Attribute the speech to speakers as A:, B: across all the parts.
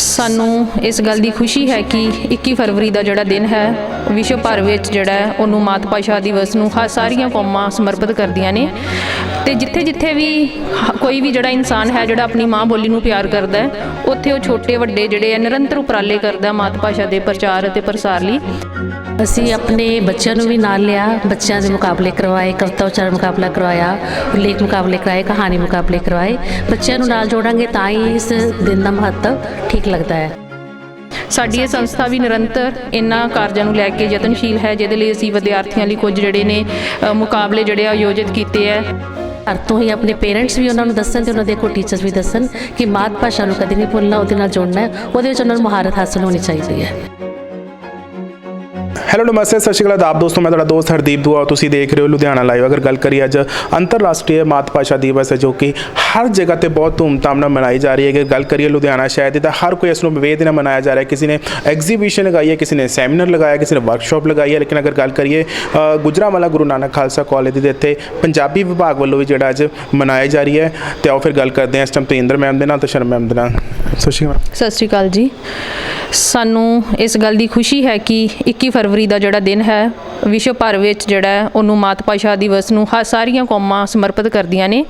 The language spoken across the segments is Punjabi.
A: ਸਾਨੂੰ ਇਸ ਗੱਲ ਦੀ ਖੁਸ਼ੀ ਹੈ ਕਿ 21 ਫਰਵਰੀ ਦਾ ਜਿਹੜਾ ਦਿਨ ਹੈ, ਵਿਸ਼ਵ ਭਰ ਵਿੱਚ ਜਿਹੜਾ ਹੈ, ਉਹਨੂੰ ਮਾਤ ਭਾਸ਼ਾ ਦਿਵਸ ਨੂੰ ਹਰ ਸਾਰੀਆਂ ਕੌਮਾਂ ਸਮਰਪਿਤ ਕਰਦੀਆਂ ਨੇ। ਤੇ ਜਿੱਥੇ ਜਿੱਥੇ ਵੀ ਕੋਈ ਵੀ ਜਿਹੜਾ ਇਨਸਾਨ ਹੈ, ਜਿਹੜਾ ਆਪਣੀ ਮਾਂ ਬੋਲੀ ਨੂੰ ਪਿਆਰ ਕਰਦਾ ਹੈ, ਉੱਥੇ ਉਹ ਛੋਟੇ ਵੱਡੇ ਜਿਹੜੇ ਆ, ਨਿਰੰਤਰ ਉਪਰਾਲੇ ਕਰਦਾ ਮਾਤ ਭਾਸ਼ਾ ਦੇ ਪ੍ਰਚਾਰ ਅਤੇ ਪ੍ਰਸਾਰ ਲਈ।
B: ਅਸੀਂ ਆਪਣੇ ਬੱਚਿਆਂ ਨੂੰ ਵੀ ਨਾਲ ਲਿਆ ਬੱਚਿਆਂ ਦੇ ਮੁਕਾਬਲੇ ਕਰਵਾਏ ਕਵਿਤਾ ਉਚਾਰਨ ਮੁਕਾਬਲਾ ਕਰਵਾਇਆ ਲੇਖ ਮੁਕਾਬਲੇ ਕਰਵਾਏ ਕਹਾਣੀ ਮੁਕਾਬਲੇ ਕਰਵਾਏ। ਬੱਚਿਆਂ ਨੂੰ ਨਾਲ ਜੋੜਾਂਗੇ ਤਾਂ ਹੀ ਇਸ ਦਿਨ ਦਾ ਮਹੱਤਵ ਠੀਕ ਲੱਗਦਾ ਹੈ।
A: ਸਾਡੀ ਇਹ ਸੰਸਥਾ ਵੀ ਨਿਰੰਤਰ ਇਹਨਾਂ ਕਾਰਜਾਂ ਨੂੰ ਲੈ ਕੇ ਯਤਨਸ਼ੀਲ ਹੈ ਜਿਹਦੇ ਲਈ ਅਸੀਂ ਵਿਦਿਆਰਥੀਆਂ ਲਈ ਕੁਝ ਜਿਹੜੇ ਨੇ ਮੁਕਾਬਲੇ ਜਿਹੜੇ ਆਯੋਜਿਤ ਕੀਤੇ ਹੈ।
B: ਘਰ ਤੋਂ ਹੀ ਆਪਣੇ ਪੇਰੈਂਟਸ ਵੀ ਉਹਨਾਂ ਨੂੰ ਦੱਸਣ ਤੇ ਉਹਨਾਂ ਦੇ ਕੋਲ ਟੀਚਰਸ ਵੀ ਦੱਸਣ ਕਿ ਮਾਤ ਭਾਸ਼ਾ ਨੂੰ ਕਦੇ ਨਹੀਂ ਭੁੱਲਣਾ ਉਹਦੇ ਨਾਲ ਜੁੜਨਾ ਹੈ ਉਹਦੇ ਵਿੱਚ ਉਹਨਾਂ ਨੂੰ ਮਹਾਰਤ ਹਾਸਲ ਹੋਣੀ ਚਾਹੀਦੀ ਹੈ।
C: ਹੈਲੋ ਨਮਸਤੇ ਸਤਿ ਸ਼੍ਰੀ ਅਕਾਲ ਆਪ ਦੋਸਤੋ ਮੈਂ ਤੁਹਾਡਾ ਦੋਸਤ ਹਰਦੀਪ ਦੁਆ ਤੁਸੀਂ ਦੇਖ ਰਹੇ ਹੋ ਲੁਧਿਆਣਾ ਲਾਈਵ ਅਗਰ ਗੱਲ ਕਰੀਏ ਅੱਜ ਅੰਤਰਰਾਸ਼ਟਰੀ ਮਾਤ ਭਾਸ਼ਾ ਦਿਵਸ ਹੈ ਜੋ ਕਿ ਹਰ ਜਗ੍ਹਾ ਤੇ ਬਹੁਤ ਧੂਮਧਾਮ ਨਾਲ ਮਨਾਈ ਜਾ ਰਹੀ ਹੈ। ਅਗਰ ਗੱਲ ਕਰੀਏ ਲੁਧਿਆਣਾ ਸ਼ਹਿਰ ਦੀ ਤਾਂ ਹਰ ਕੋਈ ਇਸ ਨੂੰ ਵਿਵੇਦ ਨਾਲ ਮਨਾਇਆ ਜਾ ਰਿਹਾ ਕਿਸੇ ਨੇ ਐਗਜ਼ੀਬਿਸ਼ਨ ਲਗਾਈ ਹੈ ਕਿਸੇ ਨੇ ਸੈਮੀਨਾਰ ਲਗਾਇਆ ਕਿਸੇ ਨੇ ਵਰਕਸ਼ਾਪ ਲਗਾਈ ਹੈ। ਲੇਕਿਨ ਅਗਰ ਗੱਲ ਕਰੀਏ ਅ, ਗੁਜਰਾਂਵਾਲਾ ਗੁਰੂ ਨਾਨਕ ਖਾਲਸਾ ਕਾਲਜ ਦੇ ਇੱਥੇ ਪੰਜਾਬੀ ਵਿਭਾਗ ਵੱਲੋਂ ਵੀ ਜਿਹੜਾ ਅੱਜ ਮਨਾਇਆ ਜਾ ਰਹੀ ਹੈ। ਤੇ ਆਓ ਫਿਰ ਗੱਲ ਕਰਦੇ ਹਾਂ ਇਸ ਟਾਈਮ ਤੇਂਦਰ ਮੈਮ ਦੇ ਨਾਲ ਤੇ ਸ਼ਰਮ ਮੈਮ ਦੇ ਨਾਲ। ਸਤਿ ਸ਼੍ਰੀ ਅਕਾਲ।
A: ਸਤਿ ਸ਼੍ਰੀ ਅਕਾਲ ਜੀ। ਸਾਨੂੰ ਇਸ ਗੱਲ ਦੀ ਖੁਸ਼ੀ ਹੈ ਕਿ 21 ਫਰਵਰੀ ਦਾ ਜਿਹੜਾ ਦਿਨ ਹੈ ਵਿਸ਼ਵ ਭਰ ਵਿੱਚ ਜਿਹੜਾ ਉਹਨੂੰ ਮਾਤ ਭਾਸ਼ਾ ਦਿਵਸ ਨੂੰ ਹਰ ਸਾਰੀਆਂ ਕੌਮਾਂ ਸਮਰਪਿਤ ਕਰਦੀਆਂ ਨੇ।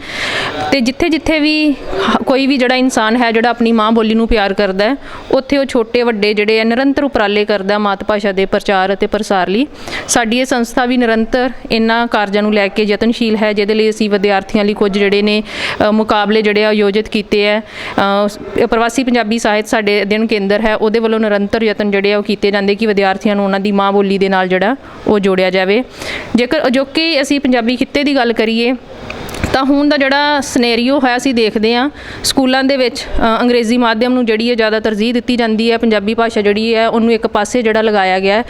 A: ਤੇ ਜਿੱਥੇ ਜਿੱਥੇ ਵੀ ਹ- ਕੋਈ ਵੀ ਜਿਹੜਾ ਇਨਸਾਨ ਹੈ ਜਿਹੜਾ ਆਪਣੀ ਮਾਂ ਬੋਲੀ ਨੂੰ ਪਿਆਰ ਕਰਦਾ ਹੈ ਉੱਥੇ ਉਹ ਛੋਟੇ ਵੱਡੇ ਜਿਹੜੇ ਆ ਨਿਰੰਤਰ ਉਪਰਾਲੇ ਕਰਦਾ ਮਾਤ ਭਾਸ਼ਾ ਦੇ ਪ੍ਰਚਾਰ ਅਤੇ ਪ੍ਰਸਾਰ ਲਈ। ਸਾਡੀ ਇਹ ਸੰਸਥਾ ਵੀ ਨਿਰੰਤਰ ਇਹਨਾਂ ਕਾਰਜਾਂ ਨੂੰ ਲੈ ਕੇ ਯਤਨਸ਼ੀਲ ਹੈ ਜਿਹਦੇ ਲਈ ਅਸੀਂ ਵਿਦਿਆਰਥੀਆਂ ਲਈ ਕੁਝ ਜਿਹੜੇ ਨੇ ਅ, ਮੁਕਾਬਲੇ ਜਿਹੜੇ ਆ ਆਯੋਜਿਤ ਕੀਤੇ ਹੈ। ਅ, ਸ- ਪ੍ਰਵਾਸੀ ਪੰਜਾਬੀ ਸਾਹਿਤ ਸਾਡੇ ਅਧਿਐਨ ਕੇਂਦਰ ਹੈ ਉਹਦੇ ਵੱਲੋਂ ਨਿਰੰਤਰ ਯਤਨ ਜਿਹੜੇ ਆ ਉਹ ਕੀਤੇ ਜਾਂਦੇ ਕਿ ਵਿਦਿਆਰਥੀਆਂ ਨੂੰ ਉਹਨਾਂ ਦੀ ਮਾਂ ਬੋਲੀ ਦੇ ਨਾਲ ਜਿਹੜਾ ਉਹ ਜੋੜਿਆ ਜਾਵੇ। ਜੇਕਰ ਅਜੋਕੇ ਅਸੀਂ ਪੰਜਾਬੀ ਖਿੱਤੇ ਦੀ ਗੱਲ ਕਰੀਏ ਤਾਂ ਹੁਣ ਦਾ ਜਿਹੜਾ ਸਿਨੈਰੀਓ ਹੈ, ਅਸੀਂ ਦੇਖਦੇ ਹਾਂ ਸਕੂਲਾਂ ਦੇ ਵਿੱਚ ਅੰਗਰੇਜ਼ੀ ਮਾਧਿਅਮ ਨੂੰ ਜਿਹੜੀ ਹੈ ਜ਼ਿਆਦਾ ਤਰਜੀਹ ਦਿੱਤੀ ਜਾਂਦੀ ਹੈ, ਪੰਜਾਬੀ ਭਾਸ਼ਾ ਜਿਹੜੀ ਹੈ, ਉਹਨੂੰ ਇੱਕ ਪਾਸੇ ਜਿਹੜਾ ਲਗਾਇਆ ਗਿਆ ਹੈ।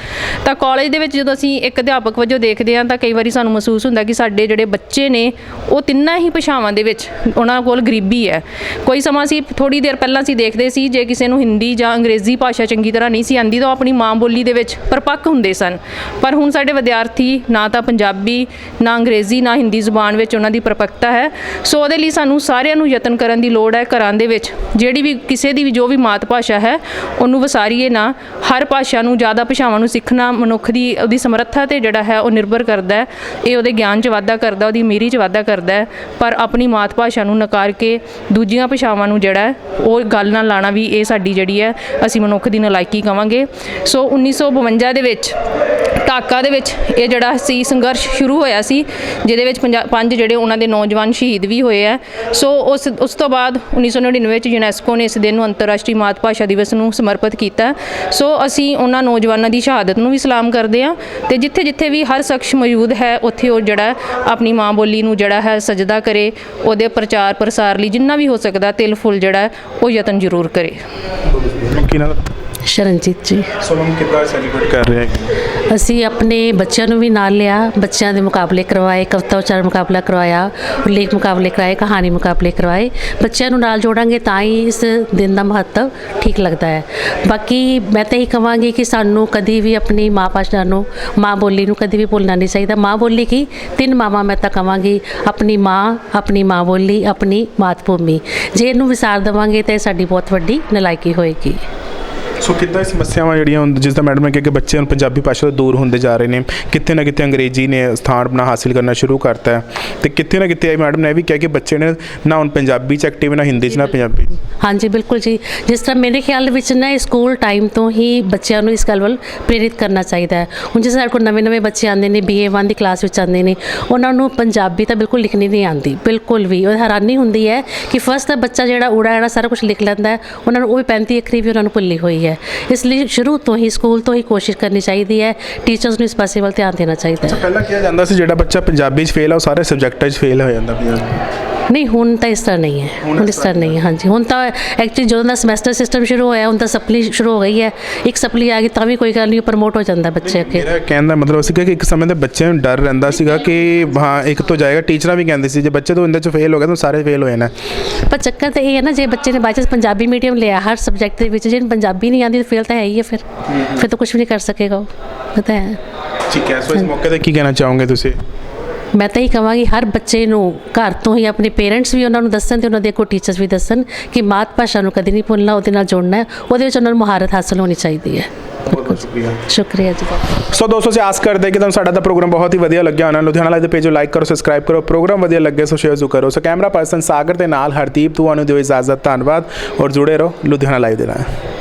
A: ਤਾਂ ਕਾਲਜ ਦੇ ਵਿੱਚ ਜਦੋਂ ਅਸੀਂ ਇੱਕ ਅਧਿਆਪਕ ਵਜੋਂ ਦੇਖਦੇ ਹਾਂ, ਤਾਂ ਕਈ ਵਾਰੀ ਸਾਨੂੰ ਮਹਿਸੂਸ ਹੁੰਦਾ ਕਿ ਸਾਡੇ ਜਿਹੜੇ ਬੱਚੇ ਨੇ, ਉਹ ਤਿੰਨਾਂ ਹੀ ਭਾਸ਼ਾਵਾਂ ਦੇ ਵਿੱਚ ਉਹਨਾਂ ਕੋਲ ਗਰੀਬੀ ਹੈ। ਕੋਈ ਸਮਾਂ ਸੀ ਥੋੜੀ ਦੇਰ ਪਹਿਲਾਂ ਅਸੀਂ ਦੇਖਦੇ ਸੀ, ਜੇ ਕਿਸੇ ਨੂੰ ਹਿੰਦੀ ਜਾਂ ਅੰਗਰੇਜ਼ੀ ਭਾਸ਼ਾ ਚੰਗੀ ਤਰ੍ਹਾਂ ਨਹੀਂ ਸੀ ਆਂਦੀ ਤਾਂ ਉਹ ਆਪਣੀ ਮਾਂ ਬੋਲੀ ਦੇ ਵਿੱਚ ਪਰਪੱਕ ਹੁੰਦੇ ਸਨ। ਪਰ ਹੁਣ ਸਾਡੇ ਵਿਦਿਆਰਥੀ ਨਾ ਤਾਂ ਪੰਜਾਬੀ, ਨਾ ਅੰਗਰੇਜ਼ੀ, ਨਾ ਹਿੰਦੀ ਜ਼ੁਬਾਨ ਵਿੱਚ ਉਹਨਾਂ ਦੀ ਪਰਪੱਕਤਾ ਹੈ। ਸੋ ਉਹਦੇ ਲਈ ਸਾਨੂੰ ਸਾਰਿਆਂ ਨੂੰ ਯਤਨ ਕਰਨ ਦੀ ਲੋੜ ਹੈ ਘਰਾਂ ਦੇ ਵਿੱਚ। ਜਿਹੜੀ ਵੀ ਕਿਸੇ ਦੀ ਵੀ ਜੋ ਵੀ ਮਾਤ ਭਾਸ਼ਾ ਹੈ, ਉਹਨੂੰ ਵਸਾਰੀਏ ਨਾ। ਹਰ ਭਾਸ਼ਾ ਨੂੰ ਜ਼ਿਆਦਾ ਭਾਸ਼ਾਵਾਂ ਨੂੰ ਸਿੱਖਣਾ ਮਨੁੱਖ ਦੀ, ਉਹਦੀ ਸਮਰੱਥਾ ਤੇ ਜਿਹੜਾ ਹੈ, ਉਹ ਨਿਰਭਰ ਕਰਦਾ ਹੈ। ਇਹ ਉਹਦੇ ਗਿਆਨ 'ਚ ਵਾਧਾ ਕਰਦਾ, ਉਹਦੀ ਅਮੀਰੀ 'ਚ ਵਾਧਾ ਕਰਦਾ ਹੈ। ਪਰ ਆਪਣੀ ਮਾਤ ਭਾਸ਼ਾ ਨੂੰ ਨਕਾਰ ਕੇ ਦੂਜੀਆਂ ਭਾਸ਼ਾਵਾਂ ਨੂੰ ਜਿਹੜਾ ਉਹ ਗੱਲ ਨਾਲ ਲਾਣਾ ਵੀ ਇਹ ਸਾਡੀ ਜਿਹੜੀ ਹੈ, ਅਸੀਂ ਮਨੁੱਖ ਦੀ ਨਲਾਇਕੀ ਕਵਾਂਗੇ। ਸੋ 1952 ਦੇ ਵਿੱਚ ਢਾਕਾ ਦੇ ਵਿੱਚ ਇਹ ਜਿਹੜਾ ਸੀ, ਸੰਘਰਸ਼ ਸ਼ੁਰੂ ਹੋਇਆ ਸੀ, ਜਿਹਦੇ ਵਿੱਚ ਪੰਜਾ- ਪੰਜ ਜਿਹੜੇ ਉਹਨਾਂ ਦੇ ਨੌਜਵਾਨ ਸ਼ਹੀਦ ਵੀ ਹੋਏ ਆ। ਸੋ ਉਸ ਉਸ ਤੋਂ ਬਾਅਦ 1999 ਵਿੱਚ ਯੂਨੈਸਕੋ ਨੇ ਇਸ ਦਿਨ ਨੂੰ ਅੰਤਰਰਾਸ਼ਟਰੀ ਮਾਤ ਭਾਸ਼ਾ ਦਿਵਸ ਨੂੰ ਸਮਰਪਿਤ ਕੀਤਾ। ਸੋ ਅਸੀਂ ਉਹਨਾਂ ਨੌਜਵਾਨਾਂ ਦੀ ਸ਼ਹਾਦਤ ਨੂੰ ਵੀ ਸਲਾਮ ਕਰਦੇ ਹਾਂ ਤੇ ਜਿੱਥੇ ਜਿੱਥੇ ਵੀ ਹਰ ਸ਼ਖਸ ਮੌਜੂਦ ਹੈ, ਉੱਥੇ ਉਹ ਜਿਹੜਾ ਆਪਣੀ ਮਾਂ ਬੋਲੀ ਨੂੰ ਜਿਹੜਾ ਹੈ ਸਜਦਾ ਕਰੇ, ਉਹਦੇ ਪ੍ਰਚਾਰ ਪ੍ਰਸਾਰ ਲਈ ਜਿੰਨਾ ਵੀ ਹੋ ਸਕਦਾ ਤਿਲ ਫੁੱਲ ਜਿਹੜਾ ਉਹ ਯਤਨ ਜ਼ਰੂਰ ਕਰੇ।
B: ਸ਼ਰਨਜੀਤ ਜੀ।
C: ਸੋ ਮੈਮ ਕਿੱਦਾਂ ਸੈਲੀਬ੍ਰੇਟ ਕਰ ਰਹੇ ਹੈ
B: ਅਸੀਂ ਆਪਣੇ ਬੱਚਿਆਂ ਨੂੰ ਵੀ ਨਾਲ ਲਿਆ ਬੱਚਿਆਂ ਦੇ ਮੁਕਾਬਲੇ ਕਰਵਾਏ ਕਵਿਤਾ ਉਚਾਰਨ ਮੁਕਾਬਲਾ ਕਰਵਾਇਆ ਲੇਖ ਮੁਕਾਬਲੇ ਕਰਵਾਏ ਕਹਾਣੀ ਮੁਕਾਬਲੇ ਕਰਵਾਏ। ਬੱਚਿਆਂ ਨੂੰ ਨਾਲ ਜੋੜਾਂਗੇ ਤਾਂ ਹੀ ਇਸ ਦਿਨ ਦਾ ਮਹੱਤਵ ਠੀਕ ਲੱਗਦਾ ਹੈ। ਬਾਕੀ ਮੈਂ ਤਾਂ ਇਹ ਕਹਾਂਗੀ ਕਿ ਸਾਨੂੰ ਕਦੀ ਵੀ ਆਪਣੀ ਮਾਂ ਭਾਸ਼ਾ ਨੂੰ ਮਾਂ ਬੋਲੀ ਨੂੰ ਕਦੀ ਵੀ ਭੁੱਲਣਾ ਨਹੀਂ ਚਾਹੀਦਾ। ਮਾਂ ਬੋਲੀ ਕੀ? ਤਿੰਨ ਮਾਵਾਂ ਮੈਂ ਤਾਂ ਕਹਾਂਗੀ ਆਪਣੀ ਮਾਂ ਆਪਣੀ ਮਾਂ ਬੋਲੀ ਆਪਣੀ ਮਾਤ ਭੂਮੀ। ਜੇ ਇਹਨੂੰ ਵਿਸਾਰ ਦੇਵਾਂਗੇ ਤਾਂ ਇਹ ਸਾਡੀ ਬਹੁਤ ਵੱਡੀ ਨਲਾਇਕੀ ਹੋਏਗੀ।
C: ਸੋ ਕਿੱਦਾਂ ਇਹ ਸਮੱਸਿਆਵਾਂ ਜਿਹੜੀਆਂ ਹੁਣ ਜਿਸ ਦਾ ਮੈਡਮ ਨੇ ਕਿਹਾ ਕਿ ਬੱਚੇ ਹੁਣ ਪੰਜਾਬੀ ਭਾਸ਼ਾ ਤੋਂ ਦੂਰ ਹੁੰਦੇ ਜਾ ਰਹੇ ਨੇ ਕਿਤੇ ਨਾ ਕਿਤੇ ਅੰਗਰੇਜ਼ੀ ਨੇ ਸਥਾਨ ਆਪਣਾ ਹਾਸਿਲ ਕਰਨਾ ਸ਼ੁਰੂ ਕਰਤਾ ਹੈ। ਤੇ ਕਿਤੇ ਨਾ ਕਿਤੇ ਆਈ ਮੈਡਮ ਨੇ ਇਹ ਵੀ ਕਿਹਾ ਕਿ ਬੱਚੇ ਨੇ ਨਾ ਹੁਣ ਪੰਜਾਬੀ ਚ ਐਕਟਿਵ ਨਾ ਹਿੰਦੀ ਚ ਨਾ ਪੰਜਾਬੀ।
B: ਹਾਂਜੀ ਬਿਲਕੁਲ ਜੀ। ਜਿਸ ਤਰ੍ਹਾਂ ਮੇਰੇ ਖਿਆਲ ਵਿੱਚ ਨਾ ਇਹ ਸਕੂਲ ਟਾਈਮ ਤੋਂ ਹੀ ਬੱਚਿਆਂ ਨੂੰ ਇਸ ਗੱਲ ਵੱਲ ਪ੍ਰੇਰਿਤ ਕਰਨਾ ਚਾਹੀਦਾ ਹੈ। ਹੁਣ ਜਿਸ ਸਾਡੇ ਕੋਲ ਨਵੇਂ-ਨਵੇਂ ਬੱਚੇ ਆਉਂਦੇ ਨੇ ਬੀਏ 1 ਦੀ ਕਲਾਸ ਵਿੱਚ ਆਉਂਦੇ ਨੇ ਉਹਨਾਂ ਨੂੰ ਪੰਜਾਬੀ ਤਾਂ ਬਿਲਕੁਲ ਲਿਖਣੀ ਨਹੀਂ ਆਉਂਦੀ। ਬਿਲਕੁਲ ਵੀ। ਉਹ ਹੈਰਾਨੀ ਹੁੰਦੀ ਹੈ ਕਿ ਫਸਟ ਦਾ ਬੱਚਾ ਜਿਹੜਾ ਊੜਾ ਐੜਾ ਸਾਰਾ ਕੁਝ ਲਿਖ ਲੈਂਦਾ ਹੈ ਉਹਨਾਂ ਨੂੰ ਉਹ ਵੀ 35 ਅੱਖਰੀ ਵੀ ਉਹਨਾਂ ਨੂੰ ਭੁੱਲੀ ਹੋਈ ਹੈ। ਇਸ ਲਈ ਸ਼ੁਰੂ ਤੋਂ ਹੀ, ਸਕੂਲ ਤੋਂ ਹੀ ਕੋਸ਼ਿਸ਼ ਕਰਨੀ ਚਾਹੀਦੀ ਹੈ। ਟੀਚਰਸ ਨੂੰ ਇਸ ਪਾਸੇ ਵੱਲ ਧਿਆਨ ਦੇਣਾ ਚਾਹੀਦਾ ਹੈ।
C: ਪਹਿਲਾਂ ਕਿਹਾ ਜਾਂਦਾ ਸੀ ਜਿਹੜਾ ਬੱਚਾ ਪੰਜਾਬੀ ਚ ਫੇਲ ਆ, ਉਹ ਸਾਰੇ ਸਬਜੈਕਟਾਂ ਚ ਫੇਲ ਹੋ ਜਾਂਦਾ ਪੰਜਾਬੀ
B: ਨਹੀਂ ਹੁਣ ਤਾਂ ਇਸ ਤਰ੍ਹਾਂ ਨਹੀਂ ਹੈ। ਹੁਣ ਇਸ ਤਰ੍ਹਾਂ ਨਹੀਂ ਹੈ ਹਾਂਜੀ। ਹੁਣ ਤਾਂ ਐਕਚੁਅਲੀ ਜਦੋਂ ਦਾ ਸਮੈਸਟਰ ਸਿਸਟਮ ਸ਼ੁਰੂ ਹੋਇਆ ਹੁਣ ਤਾਂ ਸਪਲੀ ਸ਼ੁਰੂ ਹੋ ਗਈ ਹੈ। ਇੱਕ ਸਪਲੀ ਆ ਗਈ ਤਾਂ ਵੀ ਕੋਈ ਗੱਲ ਨਹੀਂ ਪ੍ਰਮੋਟ ਹੋ ਜਾਂਦਾ ਬੱਚੇ ਅੱਗੇ।
C: ਮੇਰਾ ਕਹਿਣ ਦਾ ਮਤਲਬ ਸੀਗਾ ਕਿ ਇੱਕ ਸਮੇਂ ਦੇ ਬੱਚਿਆਂ ਨੂੰ ਡਰ ਰਹਿੰਦਾ ਸੀਗਾ ਕਿ ਹਾਂ ਇੱਕ ਤੋਂ ਜਾਏਗਾ ਟੀਚਰਾਂ ਵੀ ਕਹਿੰਦੇ ਸੀ ਜੇ ਬੱਚੇ ਤੋਂ ਇਹਦੇ ਚ ਫੇਲ ਹੋ ਗਿਆ ਤਾਂ ਸਾਰੇ ਫੇਲ ਹੋ ਜਾਣਾ।
B: ਪਰ ਚੱਕਰ ਤਾਂ ਇਹ ਹੈ ਨਾ ਜੇ ਬੱਚੇ ਨੇ ਬਾਈ ਪੰਜਾਬੀ ਮੀਡੀਅਮ ਲਿਆ ਹਰ ਸਬਜੈਕਟ ਦੇ ਵਿੱਚ ਜੇ ਪੰਜਾਬੀ ਨਹੀਂ ਆਉਂਦੀ ਤਾਂ ਫੇਲ ਤਾਂ ਹੈ ਹੀ ਹੈ ਫਿਰ। ਫਿਰ ਤਾਂ ਕੁਝ ਵੀ ਨਹੀਂ ਕਰ ਸਕੇਗਾ ਉਹ। ਪਤਾ ਹੈ।
C: ਠੀਕ ਹੈ ਸੋ ਇਸ ਮੌਕੇ ਤੇ ਕੀ ਕਹਿਣਾ ਚਾਹੋਗੇ ਤੁਸੀਂ?
B: ਮੈਂ ਤਾਂ ਹੀ ਕਹਾਂਗੀ ਹਰ ਬੱਚੇ ਨੂੰ ਘਰ ਤੋਂ ਹੀ ਆਪਣੇ ਪੇਰੈਂਟਸ ਵੀ ਉਹਨਾਂ ਨੂੰ ਦੱਸਣ ਤੇ ਉਹਨਾਂ ਦੇ ਕੋ ਟੀਚਰਸ ਵੀ ਦੱਸਣ ਕਿ ਮਾਤ ਭਾਸ਼ਾ ਨੂੰ ਕਦੇ ਨਹੀਂ ਭੁੱਲਣਾ ਉਹਦੇ ਨਾਲ ਜੁੜਨਾ ਹੈ ਉਹਦੇ ਵਿੱਚ ਉਹਨਾਂ ਨੂੰ ਮਹਾਰਤ ਹਾਸਲ ਹੋਣੀ ਚਾਹੀਦੀ ਹੈ।
C: ਸ਼ੁਕਰੀਆ।
B: ਸ਼ੁਕਰੀਆ ਜੀ
C: ਸੋ ਦੋਸਤੋ ਅਸੀਂ ਆਸ ਕਰਦੇ ਕਿ ਤੁਹਾਨੂੰ ਸਾਡਾ ਤਾਂ ਪ੍ਰੋਗਰਾਮ ਬਹੁਤ ਹੀ ਵਧੀਆ ਲੱਗਿਆ ਹੋਣਾ। ਲੁਧਿਆਣਾ ਲਾਈਵ ਦੇ ਪੇਜ ਨੂੰ ਲਾਈਕ ਕਰੋ ਸਬਸਕ੍ਰਾਈਬ ਕਰੋ ਪ੍ਰੋਗਰਾਮ ਵਧੀਆ ਲੱਗੇ ਸੋ ਸ਼ੇਅਰ ਜ਼ਰੂਰ ਕਰੋ। ਸੋ ਕੈਮਰਾ ਪਰਸਨ ਸਾਗਰ ਦੇ ਨਾਲ ਹਰਦੀਪ ਤੁਹਾਨੂੰ ਦਿਓ ਇਜਾਜ਼ਤ ਧੰਨਵਾਦ। ਔਰ ਜੁੜੇ ਰਹੋ ਲੁਧਿਆਣਾ ਲਾਈਵ ਦੇ ਨਾਲ।